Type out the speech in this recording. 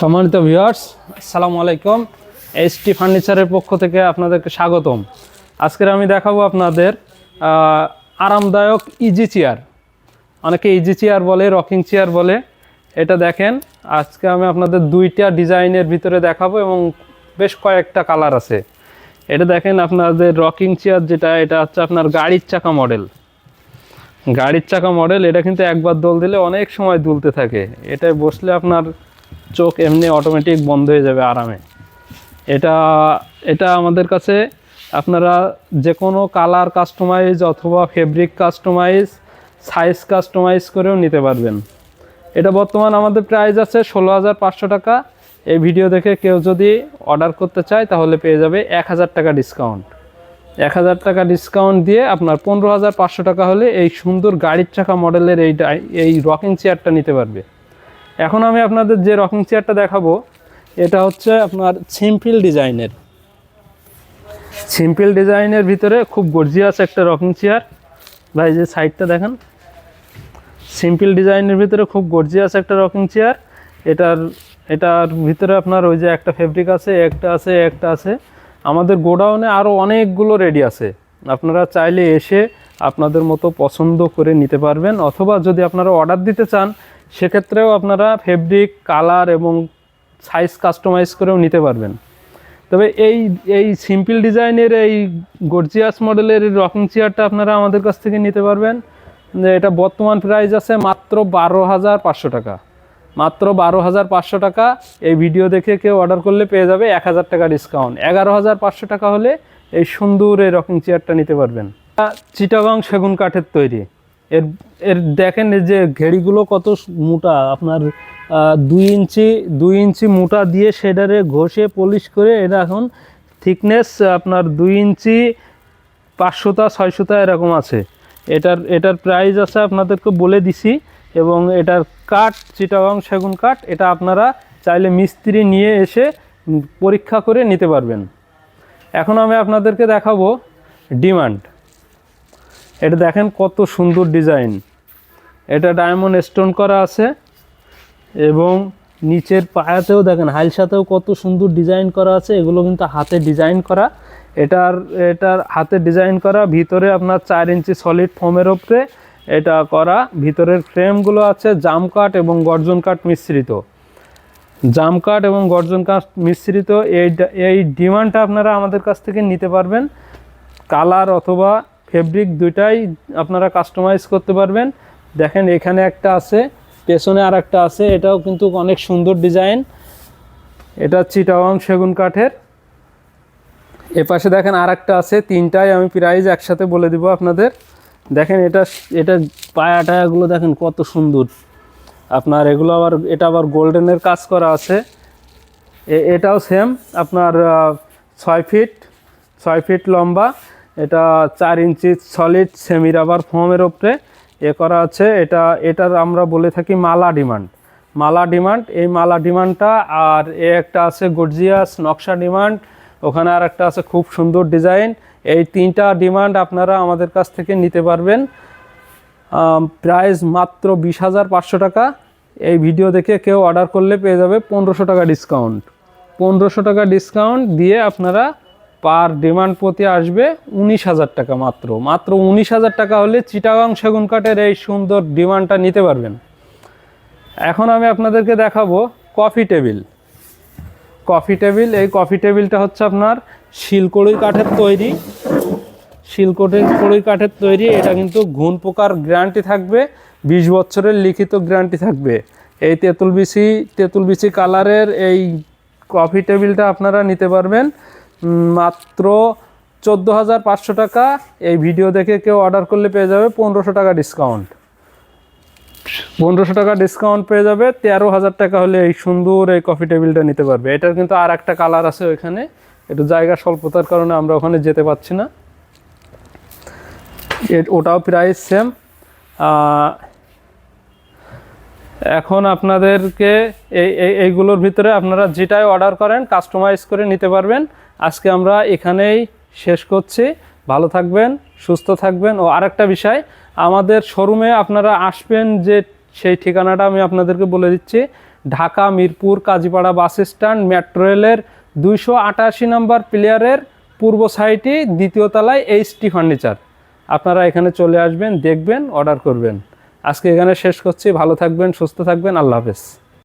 সম্মানিত ভিউয়ার্স, আসসালামু আলাইকুম। এসটি ফার্নিচারের পক্ষ থেকে আপনাদেরকে স্বাগতম। আজকের আমি দেখাবো আপনাদের আরামদায়ক ইজি চেয়ার। অনেকে ইজি চেয়ার বলে, রকিং চেয়ার বলে। এটা দেখেন, আজকে আমি আপনাদের দুইটা ডিজাইনের ভিতরে দেখাবো এবং বেশ কয়েকটা কালার আছে। এটা দেখেন আপনাদের রকিং চেয়ার যেটা, এটা হচ্ছে আপনার গাড়ির চাকা মডেল। গাড়ির চাকা মডেল, এটা কিন্তু একবার দোল দিলে অনেক সময় দুলতে থাকে। এটায় বসলে আপনার চোখ এমনি অটোমেটিক বন্ধ হয়ে যাবে আরামে। এটা এটা আমাদের কাছে আপনারা যে কোনো কালার কাস্টমাইজ অথবা ফেব্রিক কাস্টমাইজ সাইজ কাস্টমাইজ করেও নিতে পারবেন। এটা বর্তমান আমাদের প্রাইস আছে ষোলো হাজার পাঁচশো টাকা। এই ভিডিও দেখে কেউ যদি অর্ডার করতে চায় তাহলে পেয়ে যাবে এক হাজার টাকা ডিসকাউন্ট এক হাজার টাকা ডিসকাউন্ট দিয়ে আপনার পনেরো হাজার পাঁচশো টাকা হলে এই সুন্দর গাড়ির চাকা মডেলের এই এই রকিং চেয়ারটা নিতে পারবে। এখন আমি আপনাদের যে রকিং চেয়ারটা দেখাবো, এটা হচ্ছে আপনার সিম্পল ডিজাইনের সিম্পল ডিজাইনের ভিতরে খুব গর্জিয়াস একটা রকিং চেয়ার ভাই যে সাইডটা দেখেন। সিম্পল ডিজাইনের ভিতরে খুব গর্জিয়াস একটা রকিং চেয়ার এটার এটার ভিতরে আপনার ওই যে একটা ফেব্রিক আছে, একটা আছে একটা আছে। আমাদের গোডাউনে আরও অনেকগুলো রেডি আছে। আপনারা চাইলে এসে আপনাদের মতো পছন্দ করে নিতে পারবেন, অথবা যদি আপনারা অর্ডার দিতে চান সেক্ষেত্রেও আপনারা ফেব্রিক কালার এবং সাইজ কাস্টমাইজ করেও নিতে পারবেন। তবে এই এই সিম্পল ডিজাইনের এই গর্জিয়াস মডেলের রকিং চেয়ারটা আপনারা আমাদের কাছ থেকে নিতে পারবেন। এটা বর্তমান প্রাইস আছে মাত্র বারো হাজার পাঁচশো টাকা। মাত্র বারো হাজার পাঁচশো টাকা। এই ভিডিও দেখে কেউ অর্ডার করলে পেয়ে যাবে এক হাজার টাকা ডিসকাউন্ট এগারো হাজার পাঁচশো টাকা হলে এই সুন্দর এই রকিং চেয়ারটা নিতে পারবেন। চিটাগং সেগুন কাঠের তৈরি। এর এর দেখেন এই যে ঘেড়িগুলো কত মোটা। আপনার দুই ইঞ্চি দুই ইঞ্চি মোটা দিয়ে শেডারে ঘষে পলিশ করে এটা এখন থিকনেস, আপনার দুই ইঞ্চি পাঁচশোটা, ছয়শোটা এরকম আছে। এটার এটার প্রাইস আছে আপনাদেরকে বলে দিছি এবং এটার কাঠ, চিটাগং সেগুন কাঠ, এটা আপনারা চাইলে মিস্ত্রি নিয়ে এসে পরীক্ষা করে নিতে পারবেন। এখন আমি আপনাদেরকে দেখাবো ডিমান্ড। এটা দেখেন কত সুন্দর ডিজাইন। এটা ডায়মন্ড স্টোন করা আছে এবং নিচের পায়াতেও দেখেন হাইলসাতেও কত সুন্দর ডিজাইন করা আছে। এগুলো কিন্তু হাতে ডিজাইন করা। এটার এটার হাতে ডিজাইন করা, ভিতরে আপনার চার ইঞ্চি সলিড ফোমের ওপরে এটা করা। ভিতরের ফ্রেমগুলো আছে জাম কাঠ এবং গর্জন কাঠ মিশ্রিত। জাম কাঠ এবং গর্জন কাঠ মিশ্রিত, এই এই ডিমান্ডটা আপনারা আমাদের কাছ থেকে নিতে পারবেন। কালার অথবা ফেব্রিক দুইটাই আপনারা কাস্টমাইজ করতে পারবেন। দেখেন এখানে একটা আছে, পেছনে আর একটা আছে, এটাও কিন্তু অনেক সুন্দর ডিজাইন এটা চিটাওয়াং সেগুন কাঠের। এ পাশে দেখেন আর একটা আছে, তিনটাই আমি প্রাইজ একসাথে বলে দিব আপনাদের। দেখেন এটা এটা পায়া টায়াগুলো দেখেন কত সুন্দর। আপনার এগুলো আবার, এটা আবার গোল্ডেনের কাজ করা আছে। এটাও সেম আপনার ছয় ফিট ছয় ফিট লম্বা। এটা চার ইঞ্চি সলিড সেমি রাবার ফোমের ওপরে এ করা আছে, এটা, এটার আমরা বলে থাকি মালা ডিমান্ড মালা ডিমান্ড এই মালা ডিমান্ডটা আর এ একটা আছে গর্জিয়াস নকশা ডিমান্ড ওখানে আর একটা আছে খুব সুন্দর ডিজাইন এই তিনটা ডিমান্ড আপনারা আমাদের কাছ থেকে নিতে পারবেন। প্রাইস মাত্র বিশ হাজার পাঁচশো টাকা। এই ভিডিও দেখে কেউ অর্ডার করলে পেয়ে যাবে পনেরোশো টাকা ডিসকাউন্ট পনেরোশো টাকা ডিসকাউন্ট দিয়ে আপনারা পার ডিমান্ড প্রতি আসবে উনিশ হাজার টাকা মাত্র। মাত্র উনিশ হাজার টাকা হলে চিটাগাং সেগুন কাঠের এই সুন্দর ডিমান্ডটা নিতে পারবেন। এখন আমি আপনাদেরকে দেখাবো কফি টেবিল। কফি টেবিল, এই কফি টেবিলটা হচ্ছে আপনার শিলকড়ি কাঠের তৈরি। শিলকোটে কড়ি কাঠের তৈরি, এটা কিন্তু ঘুণ পোকার গ্যারান্টি থাকবে, বিশ বছরের লিখিত গ্যারান্টি থাকবে। এই তেঁতুল বিচি তেঁতুল বিচি কালারের এই কফি টেবিলটা আপনারা নিতে পারবেন। মাত্র চোদ্দ হাজার পাঁচশো টাকা। এই ভিডিও দেখে কেউ অর্ডার করলে পেয়ে যাবে পনেরোশো টাকা ডিসকাউন্ট পনেরোশো টাকা ডিসকাউন্ট পেয়ে যাবে, তেরো হাজার টাকা হলে এই সুন্দর এই কফি টেবিলটা নিতে পারবে। এটার কিন্তু আর একটা কালার আছে ওইখানে। একটু জায়গা স্বল্পতার কারণে আমরা ওখানে যেতে পারছি না। ওটাও প্রাইস সেম এখন আপনাদেরকে এই- এইগুলোর ভিতরে আপনারা যেটাই অর্ডার করেন কাস্টমাইজ করে নিতে পারবেন। আজকে আমরা এখানেই শেষ করছি। ভালো থাকবেন, সুস্থ থাকবেন ও আরেকটা বিষয়, আমাদের শোরুমে আপনারা আসবেন যে সেই ঠিকানাটা আমি আপনাদেরকে বলে দিচ্ছি, Dhaka Mirpur Kazipara bus stand, metro রেলের দুইশো আটাশি নম্বর প্লেয়ারের পূর্ব সাইটে দ্বিতীয় তলায় এইচ এইচটি ফার্নিচার। আপনারা এখানে চলে আসবেন, দেখবেন, অর্ডার করবেন। আজকে এখানে শেষ করছি, ভালো থাকবেন, সুস্থ থাকবেন, আল্লাহ হাফেজ।